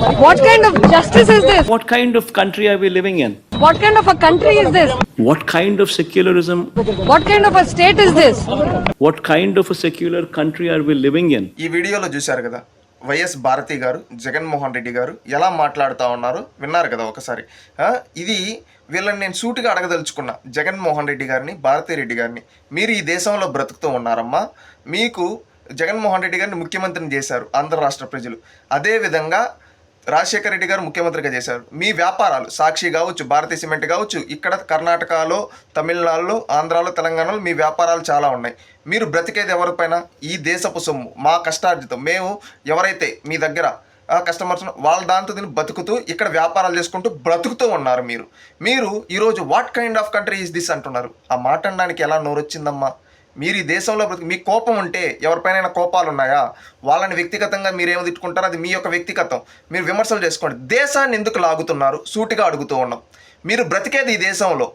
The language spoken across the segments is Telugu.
What kind of justice is this? What kind of country are we living in? What kind of a country is this? What kind of secularism? What kind of a state is this? What kind of a secular country are we living in? ఈ వీడియోలో చూశారు కదా వైఎస్ భారతి గారు జగన్మోహన్ రెడ్డి గారు ఎలా మాట్లాడుతూ ఉన్నారు విన్నారు కదా ఒకసారి ఇది వీళ్ళని నేను సూటిగా అడగదలుచుకున్నా జగన్మోహన్ రెడ్డి గారిని భారతీ రెడ్డి గారిని మీరు ఈ దేశంలో బ్రతుకుతూ ఉన్నారమ్మా మీకు జగన్మోహన్ రెడ్డి గారిని ముఖ్యమంత్రిని చేశారు ఆంధ్ర రాష్ట్ర ప్రజలు అదేవిధంగా రాజశేఖర రెడ్డి గారు ముఖ్యమంత్రిగా చేశారు. మీ వ్యాపారాలు సాక్షి కావచ్చు భారతీయ సిమెంట్ కావచ్చు ఇక్కడ కర్ణాటకలో తమిళనాడులో ఆంధ్రాలో తెలంగాణలో మీ వ్యాపారాలు చాలా ఉన్నాయి. మీరు బ్రతికేది ఎవరిపైన ఈ దేశపు సొమ్ము మా కష్టార్జితం. మేము ఎవరైతే మీ దగ్గర ఆ కస్టమర్స్ వాళ్ళ దాంతో దీన్ని బతుకుతూ ఇక్కడ వ్యాపారాలు చేసుకుంటూ బ్రతుకుతూ ఉన్నారు మీరు. మీరు ఈరోజు what kind of country is this అంటున్నారు. ఆ మాట అనడానికి ఎలా నోరొచ్చిందమ్మా? మీరు ఈ దేశంలో బ్రతికి మీ కోపం ఉంటే ఎవరిపైన కోపాలు ఉన్నాయా వాళ్ళని వ్యక్తిగతంగా మీరు ఏమి తిట్టుకుంటారో అది మీ యొక్క వ్యక్తిగతం. మీరు విమర్శలు చేసుకోండి. దేశాన్ని ఎందుకు లాగుతున్నారు? సూటిగా అడుగుతూ ఉన్నాం. మీరు బ్రతికేది ఈ దేశంలో.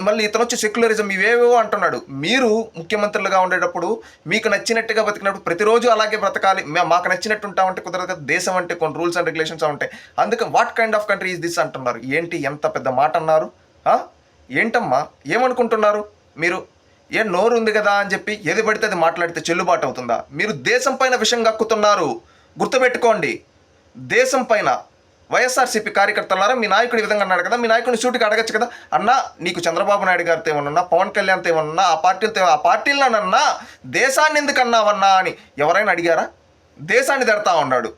మళ్ళీ ఇతను వచ్చి సెక్యులరిజం ఇవేవేవో అంటున్నాడు. మీరు ముఖ్యమంత్రులుగా ఉండేటప్పుడు మీకు నచ్చినట్టుగా బతికినప్పుడు ప్రతిరోజు అలాగే బ్రతకాలి. మాకు నచ్చినట్టు ఉంటామంటే కుదరదు. కదా దేశం అంటే కొన్ని రూల్స్ అండ్ రెగ్యులేషన్స్ ఉంటాయి. అందుకే what kind of country is this అంటున్నారు. ఏంటి ఎంత పెద్ద మాట అన్నారు? ఏంటమ్మా? ఏమనుకుంటున్నారు మీరు? ఏ నోరు ఉంది కదా అని చెప్పి ఏది పడితే అది మాట్లాడితే చెల్లుబాటు అవుతుందా? మీరు దేశం పైన విషం కక్కుతున్నారు. గుర్తుపెట్టుకోండి. దేశం పైన వైఎస్ఆర్సీపీ కార్యకర్తలారా మీ నాయకుడు ఈ విధంగా అన్నాడు కదా మీ నాయకుడిని సూటికి అడగచ్చు కదా. అన్నా నీకు చంద్రబాబు నాయుడు గారితో ఏమన్నా పవన్ కళ్యాణ్తో ఏమన్నా ఆ పార్టీలతో ఆ పార్టీలనన్నా దేశాన్ని ఎందుకు అన్నావన్నా అని ఎవరైనా అడిగారా? దేశాన్ని తిడతా ఉన్నాడు.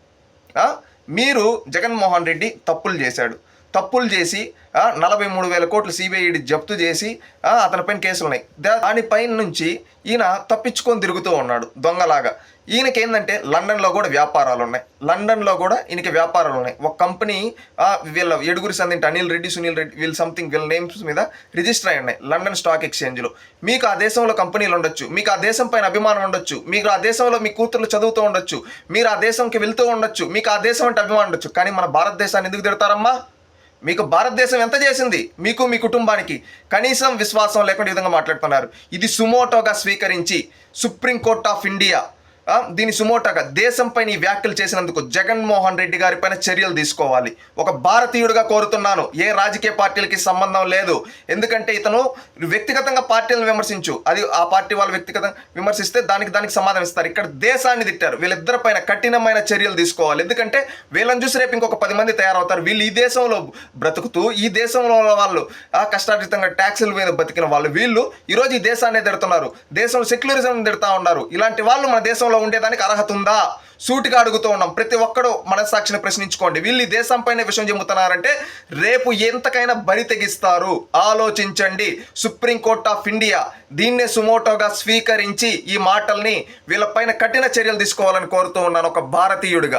మీరు జగన్మోహన్ రెడ్డి తప్పులు చేశాడు. తప్పులు చేసి నలభై మూడు వేల కోట్లు సిబిఐడి జప్తు చేసి అతని అతనిపైన కేసులు ఉన్నాయి. దా- దానిపైన నుంచి ఈయన తప్పించుకొని తిరుగుతూ ఉన్నాడు దొంగలాగా. ఈయనకి ఏంటంటే లండన్లో కూడా వ్యాపారాలు ఉన్నాయి. లండన్లో కూడా ఈయనకి వ్యాపారాలు ఉన్నాయి. ఒక కంపెనీ వీళ్ళ ఎడుగురి సందింటి అనిల్ రెడ్డి సునీల్ రెడ్డి వీళ్ళ సంథింగ్ వీళ్ళ నేమ్స్ మీద రిజిస్టర్ అయి ఉన్నాయి లండన్ స్టాక్ ఎక్స్చేంజ్లో. మీకు ఆ దేశంలో కంపెనీలు ఉండొచ్చు. మీకు ఆ దేశం పైన అభిమానం ఉండొచ్చు. మీకు ఆ దేశంలో మీ కూతుర్లు చదువుతూ ఉండొచ్చు. మీరు ఆ దేశంకి వెళ్తూ ఉండొచ్చు. మీకు ఆ దేశం అంటే అభిమానం ఉండొచ్చు. కానీ మన భారతదేశాన్ని ఎందుకు తిడతారమ్మా? మీకు భారతదేశం ఎంత చేసింది? మీకు మీ కుటుంబానికి కనీసం విశ్వాసం లేకుండా విధంగా మాట్లాడుతున్నారు. ఇది సుమోటోగా స్వీకరించి సుప్రీంకోర్ట్ ఆఫ్ ఇండియా దీని సుమోటాగా దేశంపై ఈ వ్యాఖ్యలు చేసినందుకు జగన్మోహన్ రెడ్డి గారి పైన చర్యలు తీసుకోవాలి. ఒక భారతీయుడిగా కోరుతున్నాను. ఏ రాజకీయ పార్టీలకి సంబంధం లేదు. ఎందుకంటే ఇతను వ్యక్తిగతంగా పార్టీలను విమర్శించు. అది ఆ పార్టీ వాళ్ళు వ్యక్తిగతంగా విమర్శిస్తే దానికి దానికి సమాధానం ఇస్తారు. ఇక్కడ దేశాన్ని తిట్టారు. వీళ్ళిద్దరి పైన కఠినమైన చర్యలు తీసుకోవాలి. ఎందుకంటే వీళ్ళని చూసి రేపు ఇంకొక పది మంది తయారవుతారు. వీళ్ళు ఈ దేశంలో బ్రతుకుతూ ఈ దేశంలో వాళ్ళు కష్టార్జితంగా ట్యాక్సుల మీద బతికిన వాళ్ళు వీళ్ళు ఈరోజు ఈ దేశాన్ని తిడుతున్నారు. దేశంలో సెక్యులరిజం తిడతా ఉన్నారు. ఇలాంటి వాళ్ళు మన దేశంలో ఉండేదానికి అర్హత ఉందా? సూటిగా అడుగుతూ ఉన్నాం. ప్రతి ఒక్కడు మనస్సాక్షిని ప్రశ్నించుకోండి. వీళ్ళు ఈ దేశం పైన విషయం చెబుతున్నారంటే రేపు ఎంతకైనా బరి తెగిస్తారు. ఆలోచించండి. సుప్రీంకోర్ట్ ఆఫ్ ఇండియా దీన్నే సుమోటోగా స్వీకరించి ఈ మాటల్ని వీళ్ళపైన కఠిన చర్యలు తీసుకోవాలని కోరుతూ ఉన్నాను ఒక భారతీయుడిగా.